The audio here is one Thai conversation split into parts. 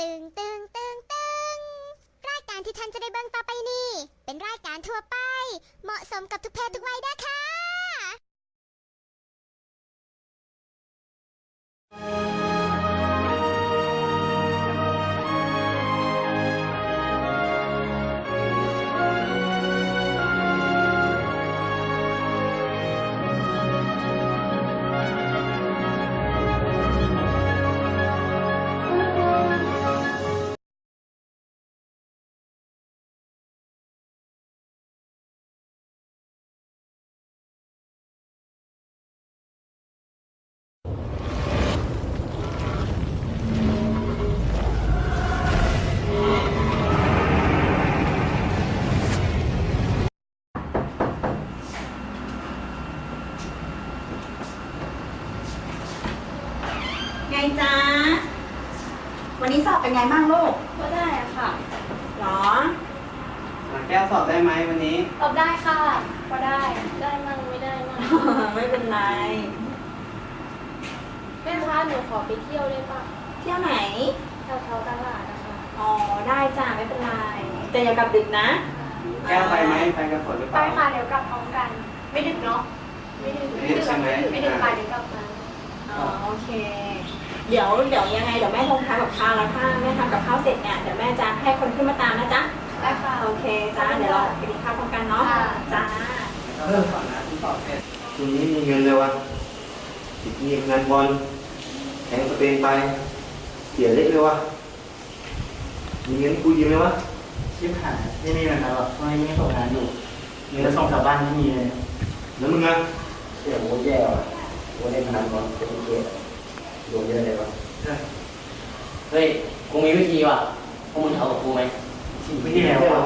ตึงตึงตึงตึงรายการที่ท่านจะได้เบิ่งต่อไปนี้ เป็นรายการทั่วไป เหมาะสมกับทุกเพศทุกวัยนะคะ เป็นไงบ้างลูกก็ได้อะค่ะหรอแก้วสอบได้ไหมวันนี้ ตอบได้ค่ะก็ได้ ได้มั่งไม่ได้มั่งไม่เป็นไรแม่คะหนูขอไปเที่ยวได้ปะเที่ยวไหนแถวแถวตลาดนะคะอ๋อได้จ้ะไม่เป็นไรแต่อย่ากลับดึกนะ แก้วไปไหมไปกับฝนหรือเปไปล่า ค่ะเดี๋ยวกลับพร้อมกัน ไม่ดึกเนาะไม่ดึกไม่ดึกใช่ไหม ไม่ดึกค่ะเดี๋ยวกลับมาอ๋อโอเค เดี๋ยวเดี๋ยวยังไงเดี๋ยวแม่ทงทำกับข้าวแล้วถ้าแม่ทำกับข้าวเสร็จเนี่ยเดี๋ยวแม่จะให้คนขึ้นมาตามนะจ๊ะได้ค่ะโอเคจ้าเดี๋ยวเราไปกินข้าวพร้อมกันเนาะค่ะจ้าเริ่มก่อนนะที่สอบเสร็จทีนี้มีเงินเลยวะติดมีงานบอลแข่งสเปนไปเสียเล็กเลยวะมีเงินกูยืมไหมวะชิบหายไม่มีเงินนะหรอกไม่ไม่ส่งงานอยู่เงินจะส่งกลับบ้านไม่มีเลยแล้วมึงอะเสียโว้แย่ว่ะโว้เล่นพนันบอลเป็นเกต โดนเยอะเลยวะเฮ้ยกูมีวิธีว่ะพวกมึงเอากับกูไหมสิ่งที่แล้ววะ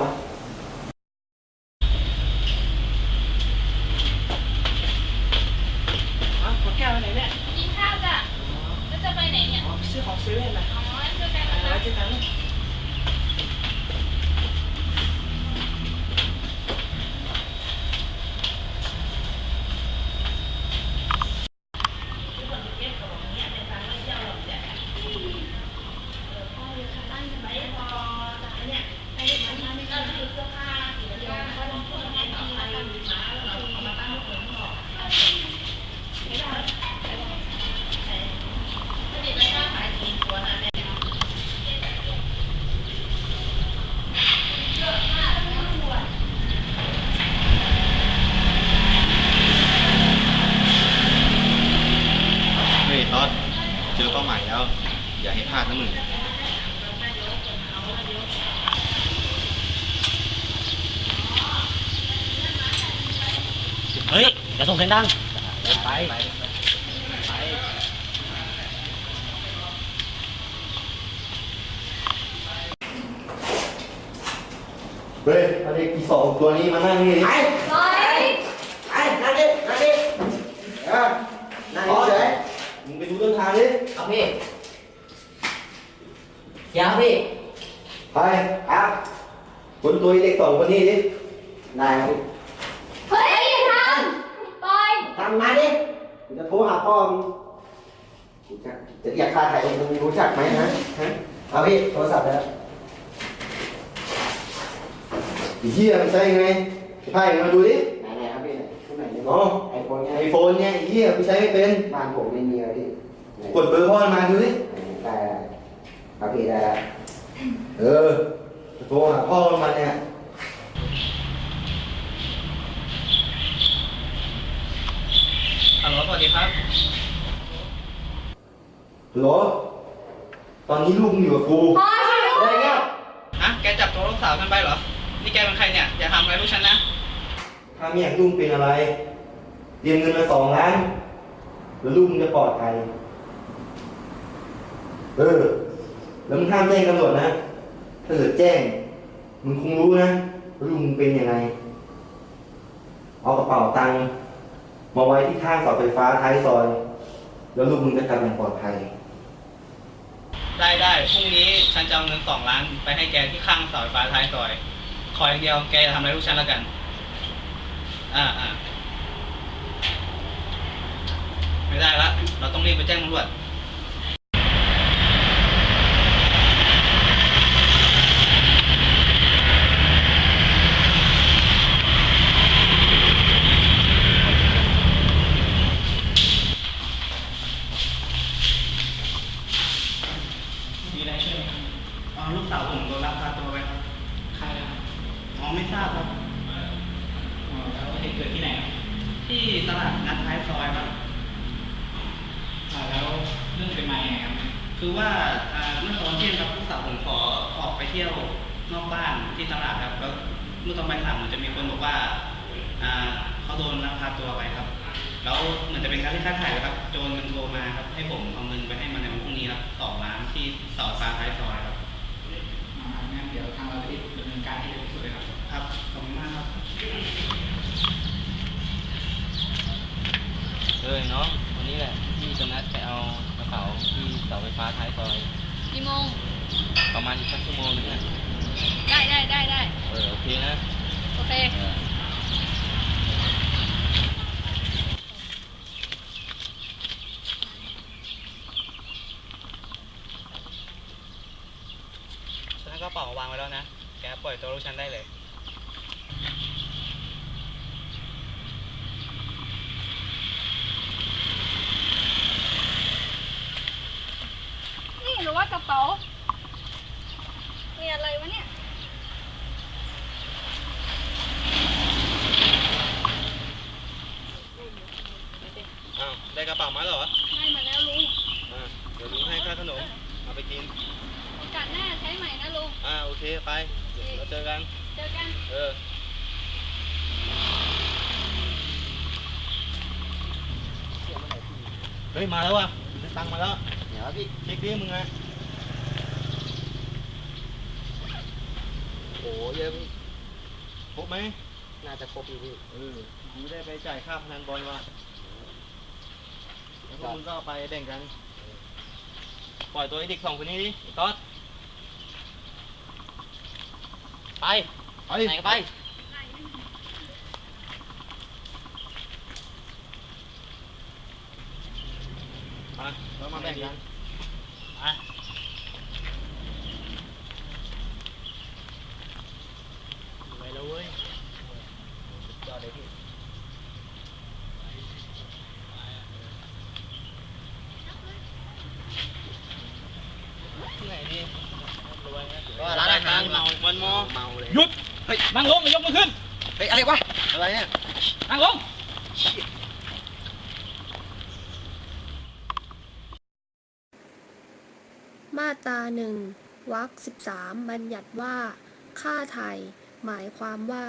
ขอแก้วไปไหนเนี่ย กินข้าวจ้ะแล้วจะไปไหนเนี่ย อ๋อซื้อของซื้อเล่นนะ อ๋อเจอกันนะ แล้วเจอกัน เฮ้ยท็อดเจอเป้าหมายแล้ว อย่าให้พลาดนะมึง เฮ้ย อย่าส่งเสียงดังไปเฮ้ยเอาเด็กที่สองตัวนี้มานั่งนี่ดิไปไปนั่งดินั่งดิเออนั่งเฉยมึงไปดูต้นทางดิครับพี่เดี๋ยวครับพี่ไปครับคนตัวเด็กสองคนนี้ดิได้ครับเฮ้ยอย่าทำ ปล่อยทำมาดิกูจะโทรหาพ่อมึงกูจะจะเรียกค่าไถ่มึงรู้จักไหมฮะฮะเอาพี่โทรศัพท์แล้วไอ้เหี้ยมันใช่ไงไพ่มาดูดิไหนไหนครับพี่ไหนชุดไหนเนี่ยอ๋อไอโฟนเนี่ยไอโฟนเนี่ยไอ้เหี้ยกูใช้ไม่เป็นบ้านผมไม่มีเลยพี่ไหนกดเบอร์พ่อมันมาดูดิได้ได้ครับพี่ได้แล้วเออโทรหาพ่อมันเนี่ย ฮัลโหลสวัสดีครับ ฮัลโหลตอ นนี้ลูกมึงอยู่กับกูพ่อช่วยด้วยฮะ แกจับตัวลูกสาวกันไปเหรอ นี่แกเป็นใครเนี่ย อย่าทำอะไรลูกฉันนะ ถ้าไม่อยากลูกเป็นอะไร เรียนเงินมาสองล้านแล้วลูกมึงจะปลอดภัยเออ แล้วมึงห้ามแจ้งตำรวจนะถ้าเกิดแจ้ง มึงคงรู้นะว่าลูกมึงเป็นยังไง เอากระเป๋าตังค์มาไว้ที่ข้างเสาไฟฟ้าท้ายซอย แล้วลูกมึงจะกลับอย่างปลอดภัย ได้ได้พรุ่งนี้ฉันจะเอาเงินสองล้านไปให้แกที่ข้างเสาไฟฟ้าท้ายซอย ขออย่างเดียวแกทำอะไรลูกฉันแล้วกัน อ่าอ่าไม่ได้ละ เราต้องรีบไปแจ้งตำรวจ ที่ตลาดนัดท้ายซอยครับ อ่าแล้วเรื่องเป็นมายังไงครับ คือว่าอ่าเมื่อตอนเที่ยงครับลูกสาวผมขอออกไป เที่ยวนอกบ้านที่ตลาดครับแล้วเมื่อตอนบ่ายสามเหมือนจะมีคนบอกว่าอ่าเขาโดนลักพาตัวไปครับ แล้วเหมือนจะเป็นการที่ค้าขายครับ โจรมันโทรมาครับ ให้ผมเอาเงินไปให้มันในวันพรุ่งนี้ครับสองล้านที่เสาไฟฟ้าท้ายซอยครับอ่างั้นเดี๋ยวทางเราจะรีบดำเนินการให้เร็วที่สุดเลยครับ ครับขอบคุณมากครับเออน้องวันนี้แหละพี่จะนัดไปเอากระเป๋าที่เสาไฟฟ้าท้ายซอยกี่โมง ประมาณอีกสักชั่วโมงนึงนะได้ได้ได้ได้เออโอเคนะ โอเคเออฉันเอากระเป๋าวางไว้แล้วนะ แกปล่อยตัวลูกฉันได้เลย นี่หรือว่ากระเป๋ามีอะไรวะเนี่ย อ้าว ได้ กระเป๋ามาแล้วเหรอได้มาแล้วลุงอ่าเดี๋ยวลุงให้ค่าขนม เอาไปกิน โอกาสหน้าใช้ใหม่นะลุง อ่าโอเคไปเดี๋ยวเราเจอกัน เจอกัน เออ เฮ้ยมาแล้วว่ะได้ตังค์มาแล้ว เดี๋ยวพี่เช็คดิมึงไงโอ้เยอะพี่ครบไหมน่าจะครบอยู่พี่เออกูได้ไปจ่ายค่าพนันบอลว่ะ แล้วพวกมึงก็เอาไปแบ่งกัน ปล่อยตัวไอ้เด็กสองคนนี้ดิไอ้ต๊อดไปไป ไหนก็ไป มาแล้วมาแบ่งกัน ไปไปแล้วเว้ยยอดเลยพี่ที่ไหนดี ก็ร้านอาหาร เมาวันมอเมาเลยหยุดเฮ้ยนั่งลงอย่ายกมือขึ้น เฮ้ยอะไรวะอะไรเนี่ยนั่งลง มาตราหนึ่งวรรคสิบสามบัญญัติว่า ค่าไถ่หมายความว่า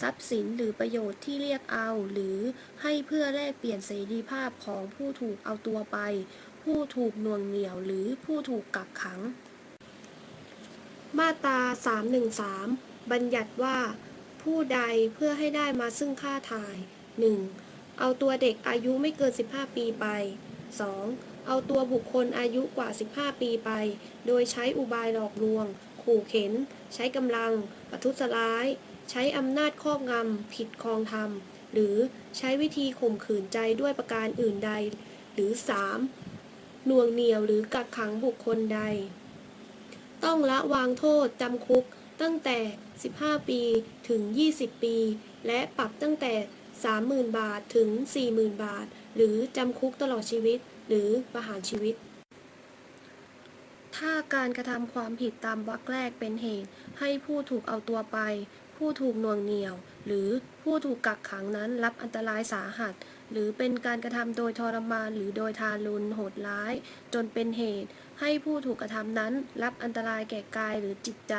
ทรัพย์สินหรือประโยชน์ที่เรียกเอา หรือให้เพื่อแลกเปลี่ยนเสรีภาพของผู้ถูกเอาตัวไป ผู้ถูกหน่วงเหนี่ยวหรือผู้ถูกกักขัง มาตรา 313 บัญญัติว่า ผู้ใดเพื่อให้ได้มาซึ่งค่าถ่าย 1. เอาตัวเด็กอายุไม่เกิน 15 ปีไป 2. เอาตัวบุคคลอายุกว่า 15 ปีไป โดยใช้อุบายหลอกลวง ขู่เข็น ใช้กำลัง ประทุษร้าย ใช้อำนาจครอบงำ ผิดครองธรรม หรือใช้วิธีข่มขืนใจด้วยประการอื่นใด หรือ 3. หน่วงเหนี่ยวหรือกักขังบุคคลใด ต้องละวางโทษจำคุกตั้งแต่ 15 ปีถึง 20 ปี และปรับตั้งแต่ 30,000 บาทถึง 40,000 บาท หรือจำคุกตลอดชีวิต หรือประหารชีวิต ถ้าการกระทำความผิดตามวรรคแรกเป็นเหตุ ให้ผู้ถูกเอาตัวไป ผู้ถูกน่วงเหนี่ยว หรือผู้ถูกกักขังนั้นรับอันตรายสาหัส หรือเป็นการกระทำโดยทรมานหรือโดยทารุณโหดร้าย จนเป็นเหตุ ให้ผู้ถูกกระทำนั้นรับอันตรายแก่กายหรือจิตใจ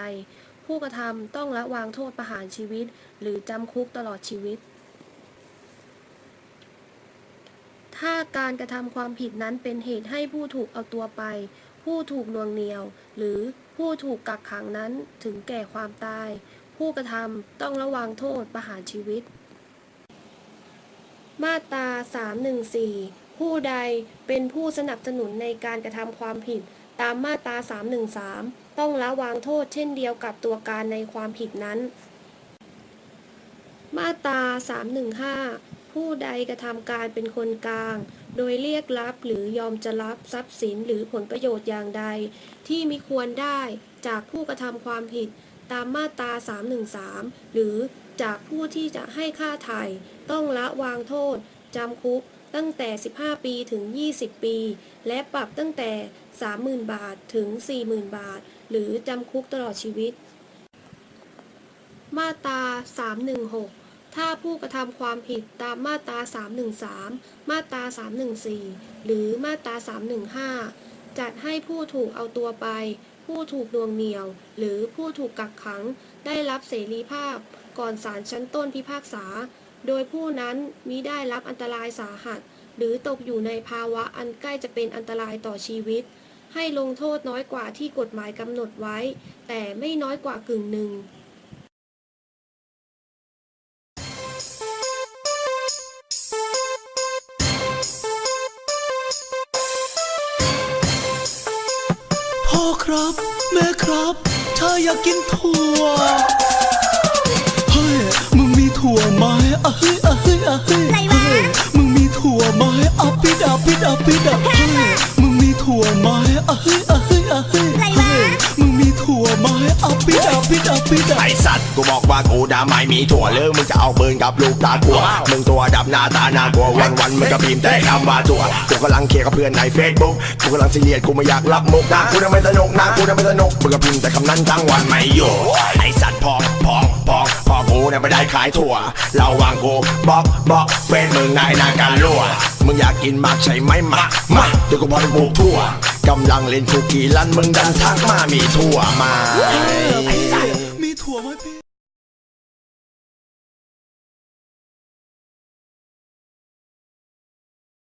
ผู้กระทำต้องละวางโทษประหารชีวิต หรือจำคุกตลอดชีวิต ถ้าการกระทำความผิดนั้นเป็นเหตุให้ผู้ถูกเอาตัวไป ผู้ถูกนวงเหนียว หรือผู้ถูกกักขังนั้นถึงแก่ความตาย ผู้กระทำต้องระวังโทษประหารชีวิต มาตรา 314 ผู้ใดเป็นผู้สนับสนุนในการกระทำความผิด ตามมาตรา 313 ต้องละวางโทษเช่นเดียวกับตัวการในความผิดนั้น มาตรา 315 ผู้ใดกระทำการเป็นคนกลาง โดยเรียกรับหรือยอมจะรับทรัพย์สินหรือผลประโยชน์อย่างใด ที่มิควรได้จากผู้กระทำความผิด ตามมาตรา 313 หรือจากผู้ที่จะให้ค่าไถ่ต้องละวางโทษ จำคุกตั้งแต่ 15 ปีถึง 20 ปี และปรับตั้งแต่ 30,000 บาทถึง 40,000 บาท หรือจำคุกตลอดชีวิต มาตรา 316 ถ้าผู้กระทำความผิดตามมาตรา 313 มาตรา 314 หรือมาตรา 315 จัดให้ผู้ถูกเอาตัวไป ผู้ถูกดวงเหนี่ยว หรือผู้ถูกกักขัง ได้รับเสรีภาพ ก่อนศาลชั้นต้นพิพากษา โดยผู้นั้นมิได้รับอันตรายสาหัส หรือตกอยู่ในภาวะอันใกล้จะเป็นอันตรายต่อชีวิต ให้ลงโทษน้อยกว่าที่กฎหมายกำหนดไว้ แต่ไม่น้อยกว่ากึ่งหนึ่งากกินถั่ว เฮ้ย มึงมีถั่วไหมอะเฮ้ยอะเฮ้ยอะเฮ้ย อะไรวะเฮ้ยมึงมีถั่วไหมอะปิดอะปิดอะปิดอะ ปิดอะปิดอะไอสัตว์กูบอกว่ากูดาไม่มีถั่วเลือกมึงจะเอาปืนกับลูกตากัวมึงตัวดับหน้าตาน่ากลัววันวันๆมึงก็พิมพ์แต่คำว่าตัวกูกำลังเคลียร์กับเพื่อนในเฟซบุ๊กกูกำลังซีเรียสกูไม่อยากรับมุกนะกูน่ะไม่สนุกนะกูน่ะไม่สนุกมึงก็พิมพ์แต่คำนั้นทั้งวันไม่อยู่ไอสัตว์พองพองพองพอกูเนี่ยไม่ได้ขายถั่วระวังกูบอกบอกเฟซมึงนายนาการรั่วมึงอยากกินมากใช่ไหมมามาเดี๋ยวกูพาไปปลูกถั่วกำลังเล่นคุกกี้ลั่นมึงดันทักมามีถั่วไหมามีถั่วไหมพี่